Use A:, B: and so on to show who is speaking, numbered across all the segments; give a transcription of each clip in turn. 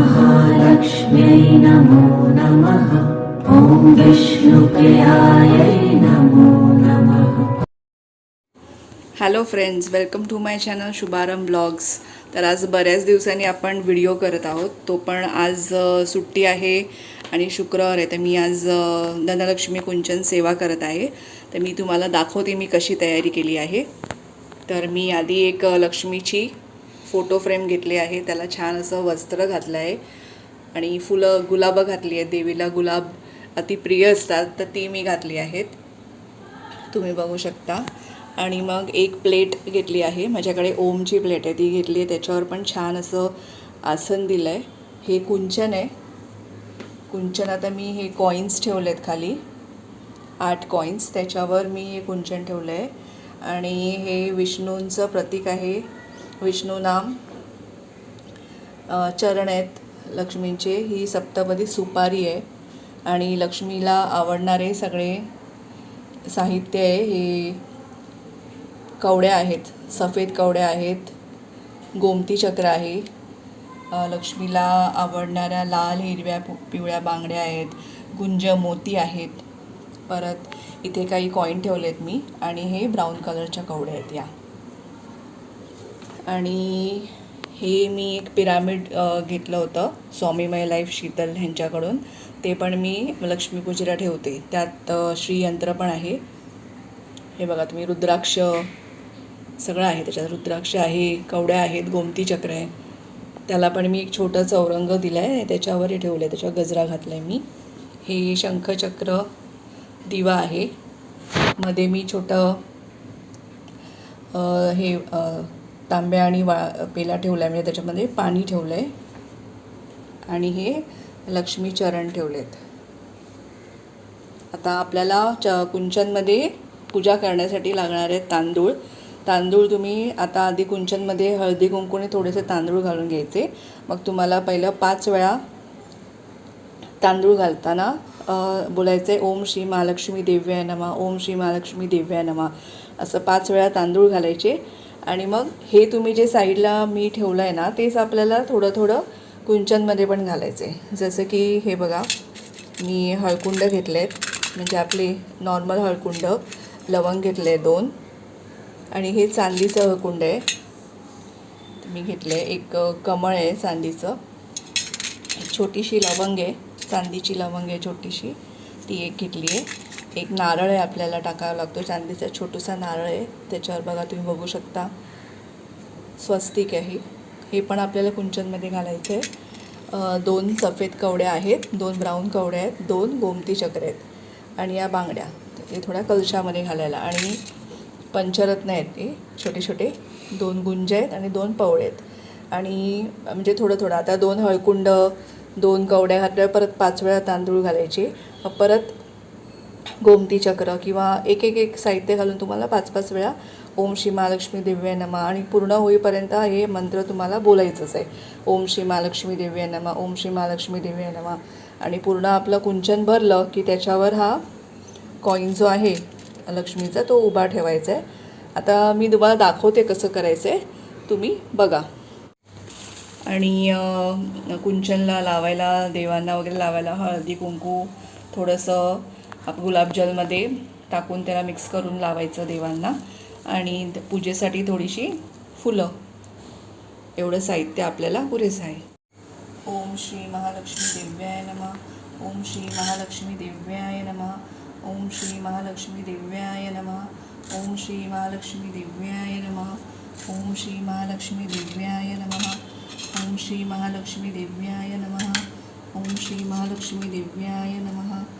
A: महालक्ष्म्यै नमो नमः। ॐ विष्णुप्रियायै नमो नमः।
B: Hello friends welcome to my channel Shubharambh blogs तर आज बऱ्याच दिवसांनी आपण व्हिडिओ करत आहोत. तो पण आज सुट्टी आहे आणि शुक्रवार आहे तर मी आज धनलक्ष्मी कुंचन सेवा करत आहे. तर मी तुम्हाला दाखवते मी कशी तयारी केली आहे. तर मी आधी एक लक्ष्मीची फोटो फ्रेम घेतली आहे. त्याला छान असं वस्त्र घातलं आहे आणि फुलं गुलाबं घातली आहेत. देवीला गुलाब अतिप्रिय असतात. तर ती मी घातली आहेत. तुम्ही बघू शकता. आणि मग एक प्लेट घेतली आहे. माझ्याकडे ओमची प्लेट आहे. ती घेतली आहे. त्याच्यावर पण छान असं आसन दिलं आहे हे कुंचन आहे. कुंचन आता मी हे कॉईन्स ठेवले आहेत खाली. आठ कॉईन्स त्याच्यावर मी हे कुंचन ठेवलं आहे आणि हे विष्णूंचं प्रतीक आहे. विष्णू नाम. चरण आहेत लक्ष्मींचे. ही सप्तपदी सुपारी आहे. आणि लक्ष्मीला आवडणारे सगळे साहित्य आहे. हे कवड्या आहेत. सफेद कवड्या आहेत. गोमती चक्र आहे. लक्ष्मीला आवडणाऱ्या लाल हिरव्या पिवळ्या बांगड्या आहेत. गुंज मोती आहेत. परत इथे काही कॉईन ठेवले आहेत मी. आणि हे ब्राऊन कलरच्या कवड्या आहेत या. आणि हे मी एक पिरामिड घेतलं होतं स्वामी माय लाईफ शीतल ह्यांच्याकडून. ते पण मी लक्ष्मीपूजेला ठेवते. त्यात श्रीयंत्र पण आहे. हे बघा तुम्ही रुद्राक्ष सगळं आहे त्याच्यात. रुद्राक्ष आहे कवड्या आहेत गोमती चक्र आहे. त्याला पण मी एक छोटं चौरंग दिलं आहे त्याच्यावर हे ठेवलं आहे त्याच्यावर गजरा घातला आहे मी. हे शंखचक्र दिवा आहे. मध्ये मी छोटं हे तांब्या आणि वा पेला ठेवला आहे म्हणजे त्याच्यामध्ये पाणी ठेवलं आहे आणि हे लक्ष्मीचरण ठेवले ठेवलेत. आता आपल्याला च कुंचनमध्ये पूजा करण्यासाठी लागणारे तांदूळ. तांदूळ तुम्ही आता आधी कुंचनमध्ये हळदी कुंकूने थोडेसे तांदूळ घालून घ्यायचे. मग तुम्हाला पहिलं पाच वेळा तांदूळ घालताना बोलायचं आहे ओम श्री महालक्ष्मी देव्याय नमा ओम श्री महालक्ष्मी देव्याय नमा. असं पाच वेळा तांदूळ घालायचे. आणि मग हे तुम्ही जे साईडला मी ठेवलं आहे ना तेच आपल्याला थोडं थोडं कुंचनमध्ये पण घालायचं आहे जसं की हे बघा मी हळकुंड घेतले आहेत म्हणजे आपले नॉर्मल हळकुंड लवंग घेतले दोन. आणि हे चांदीचं हळकुंड आहे. मी घेतलं आहे एक कमळ आहे चांदीचं. एक छोटीशी लवंग आहे. चांदीची लवंग आहे छोटीशी. ती एक घेतली आहे एक नारळ आहे आपल्याला टाकावा लागतो. चांदीचा छोटूसा नारळ आहे. त्याच्यावर बघा तुम्ही बघू शकता. स्वस्तिक आहे. हे पण आपल्याला कुंचनमध्ये घालायचं आहे दोन सफेद कवड्या आहेत. दोन ब्राऊन कवड्या आहेत. दोन गोमती चक्र आहेत. आणि या बांगड्या. हे थोड्या कलशामध्ये घालायला. आणि पंचरत्न आहेत ते. छोटे छोटे. दोन गुंज आहेत आणि दोन पवळे आहेत. आणि म्हणजे थोडं थोडं. आता दोन हळकुंड दोन कवड्या. घातल्या परत पाच वेळा तांदूळ घालायचे. परत गोमती चक्र किंवा एक एक एक साहित्य घालून तुम्हाला पाच पाच वेळा ओम श्री महालक्ष्मी दिव्य नमा आणि पूर्ण होईपर्यंत हे मंत्र तुम्हाला बोलायचंच आहे. ओम श्री महालक्ष्मी दिव्य नमा ओम श्री महालक्ष्मी दिव्य नमा. आणि पूर्ण आपलं कुंचन भरलं की त्याच्यावर हा कॉईन जो आहे लक्ष्मीचा तो उभा ठेवायचा आहे. आता मी तुम्हाला दाखवते कसं करायचं आहे तुम्ही बघा. आणि कुंचनला लावायला देवांना वगैरे लावायला हळदी कुंकू थोडंसं आप गुलाबजलमध्ये टाकून त्याला मिक्स करून लावायचं देवांना. आणि पूजेसाठी थोडीशी फुलं. एवढं साहित्य आपल्याला पुरेसं आहे. ओम श्री महालक्ष्मी दिव्याय नमः. ओम श्री महालक्ष्मी दिव्याय नमः. ओम श्री महालक्ष्मी दिव्याय नमः. ओम श्री महालक्ष्मी दिव्याय नमः. ओम श्री महालक्ष्मी दिव्याय नमः. ओम श्री महालक्ष्मी दिव्याय नमः. ओम श्री महालक्ष्मी दिव्याय नमः.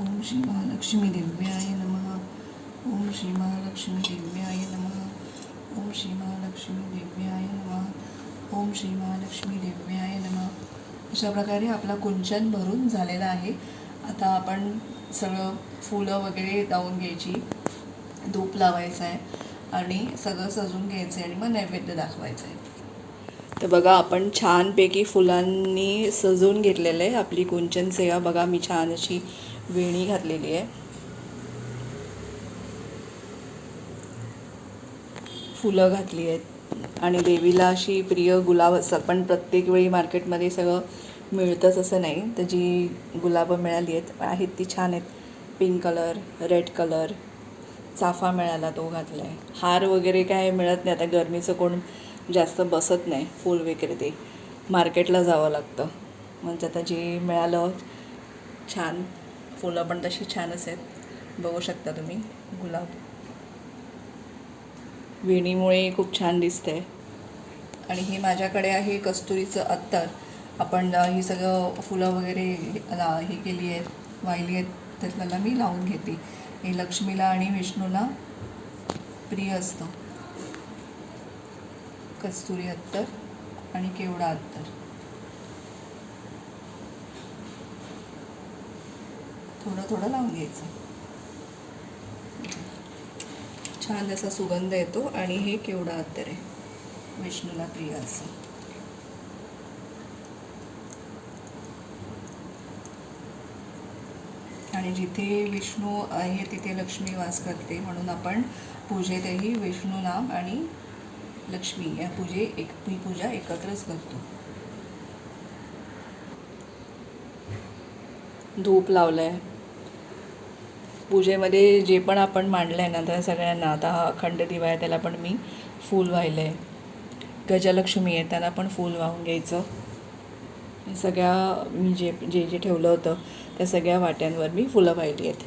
B: ओम श्री महालक्ष्मी दिव्याय नमः। ओम श्री महालक्ष्मी दिव्याय नमः। ओम श्री महालक्ष्मी दिव्याय नम। ओम श्री महालक्ष्मी दिव्याय नमः। अशा प्रकारे आपला कुंचन भरून झालेला आहे. आता आपण सगळं फुलं वगैरे लावून घ्यायची. धूप लावायचं आहे आणि सगळं सजून घ्यायचं आहे आणि मग नैवेद्य दाखवायचं आहे तर बघा आपण छानपैकी फुलांनी सजवून घेतलेलं आहे आपली कुंचन सेवा. बघा मी छान अशी वेणी घातलेली आहे. फुलं घातली आहेत. आणि देवीला अशी प्रिय गुलाब असतात. पण प्रत्येक वेळी मार्केटमध्ये सगळं मिळतंच असं नाही. तर जी गुलाबं मिळाली आहेत आहेत ती छान आहेत. पिंक कलर रेड कलर चाफा मिळाला तो घातला आहे हार वगैरे काय मिळत नाही. आता गरमीचं कोण जास्त बसत नाही फूल वगैरे ते मार्केटला जावं लागतं. म्हणजे आता जे मिळालं छान. फुलं पण तशी छानच आहेत. बघू शकता तुम्ही गुलाब. वेणीमुळे खूप छान दिसते आणि हे माझ्याकडे आहे कस्तुरीचं अत्तर. आपण ही सगळं फुलं वगैरे ला- हे केली आहेत वाहिली आहेत तर त्याला मी लावून घेते. हे लक्ष्मीला आणि विष्णूला प्रिय असतं. कस्तुरी अत्तर आणि केवडा अत्तर. थोडं थोडं लावून घ्यायचं. छान असा सुगंध येतो आणि हे केवढा अत्तर आहे विष्णूला प्रिय असं. आणि जिथे विष्णू आहे तिथे लक्ष्मी वास करते. म्हणून आपण पूजेतही विष्णू नाम आणि लक्ष्मी या पूजे एक ही पूजा एकत्रच करतो. धूप लावलंय. पूजेमध्ये जे पण आपण मांडलं आहे ना त्या सगळ्यांना आता हा अखंड दिवा आहे त्याला पण मी फूल वाहिलं आहे गजलक्ष्मी आहे त्यांना पण फूल वाहून घ्यायचं. सगळ्या मी जे जे जे ठेवलं होतं त्या सगळ्या वाट्यांवर मी फुलं वाहिली आहेत.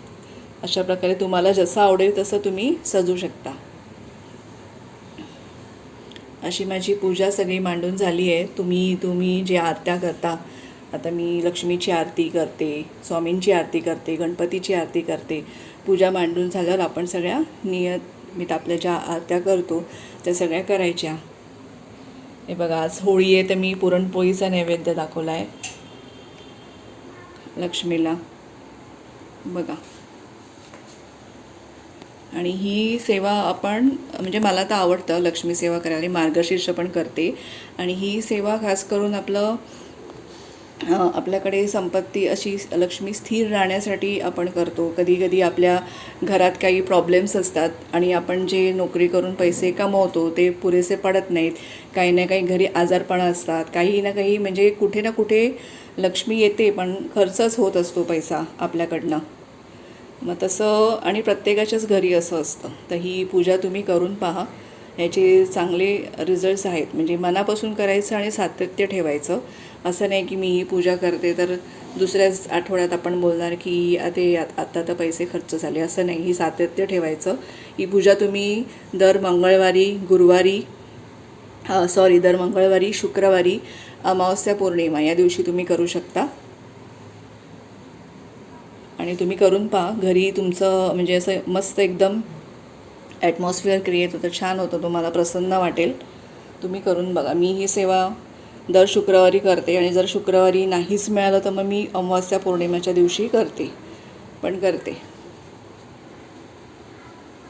B: अशा प्रकारे तुम्हाला जसं आवडेल तसं तुम्ही सजू शकता. अशी माझी पूजा सगळी मांडून झाली आहे. तुम्ही तुम्ही जे आरत्या करता आता मी लक्ष्मीची आरती करते स्वामींची आरती करते गणपतीची आरती करते पूजा मांडून झाल्यावर आपण सगळ्या नियमित आपल्या ज्या आरत्या करतो त्या सगळ्या करायच्या. हे बघा आज होळी आहे तर मी पुरणपोळीचा नैवेद्य दाखवला आहे लक्ष्मीला. बघा. आणि ही सेवा आपण म्हणजे मला तर आवडतं लक्ष्मी सेवा करायला मार्गशीर्ष पण करते. आणि ही सेवा खास करून आपलं आपल्याकडे संपत्ती अशी लक्ष्मी स्थिर राहण्यासाठी आपण करतो. कधी कधी आपल्या घरात काही प्रॉब्लेम्स असतात आणि आपण जे नोकरी करून पैसे कमवतो ते पुरेसे पडत नाहीत. काही ना काही घरी आजारपणा असतात. काही ना काही म्हणजे कुठे ना कुठे लक्ष्मी येते पण खर्चच होत असतो पैसा आपल्याकडनं. मग तसं आणि प्रत्येकाच्याच घरी असं असतं. तर ही पूजा तुम्ही करून पहा. याचे चांगले रिझल्ट्स आहेत. म्हणजे मनापासून करायचं आणि सातत्य ठेवायचं. असं नाही की मी ही पूजा करते तर दुसऱ्याच आठवड्यात आपण बोलणार की ते आत्ता तर पैसे खर्च झाले. असं नाही. ही सातत्य ठेवायचं. ही पूजा तुम्ही दर मंगळवारी गुरुवारी सॉरी दर मंगळवारी शुक्रवारी अमावस्या पौर्णिमा या दिवशी तुम्ही करू शकता. आणि तुम्ही करून पहा. घरी तुमचं म्हणजे असं मस्त एकदम ॲटमॉस्फिअर क्रिएट होतं छान होतं तुम्हाला प्रसन्न वाटेल. तुम्ही करून बघा. मी ही सेवा दर शुक्रवारी करते आणि जर शुक्रवारी नाहीच मिळालं तर मग मी अमावस्या पौर्णिमेच्या दिवशी करते पण करते.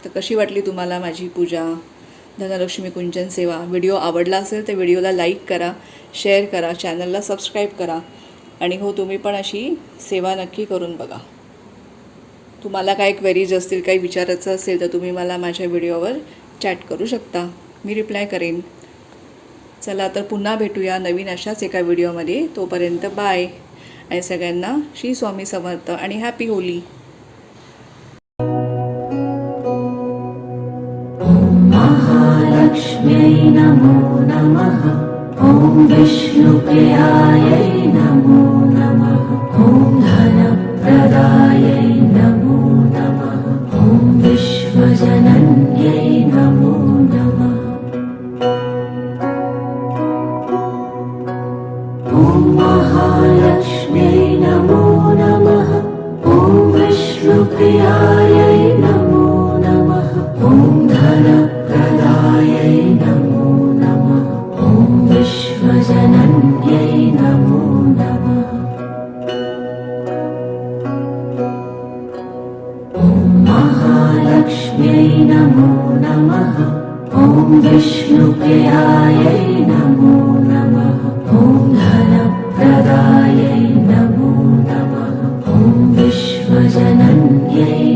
B: तर कशी वाटली तुम्हाला माझी पूजा? धनलक्ष्मी कुंचन सेवा. व्हिडिओ आवडला असेल तर व्हिडिओला लाईक करा शेअर करा चॅनलला सबस्क्राईब करा. आणि हो तुम्ही पण अशी सेवा नक्की करून बघा. तुम्हाला काय क्वेरीज असतील काही विचारायचं असेल तर तुम्ही मला माझ्या व्हिडिओवर चॅट करू शकता. मी रिप्लाय करेन. चला तर पुन्हा भेटूया नवीन अशाच एका व्हिडिओमध्ये. तोपर्यंत बाय आणि सगळ्यांना श्री स्वामी समर्थ आणि हॅपी होली.
A: महालक्ष्म्यै नमो नमः. ॐ विष्णुप्रियायै नमो नमः. ॐ धनप्रदायै नमो नमः। ॐ विश्वजनन्यै नमो नमः। ॐ महालक्ष्म्यै नमो नमः। ॐ विष्णुप्रियायै नमो नमः। ॐ धनप्रदायै नमो नमः। ॐ विश्वजनन्यै नमो नमः नमो नमः। ॐ विष्णुप्रियायै नमो नमः। ॐ धनप्रदायै नमो नमः। ॐ विश्वजनन्यै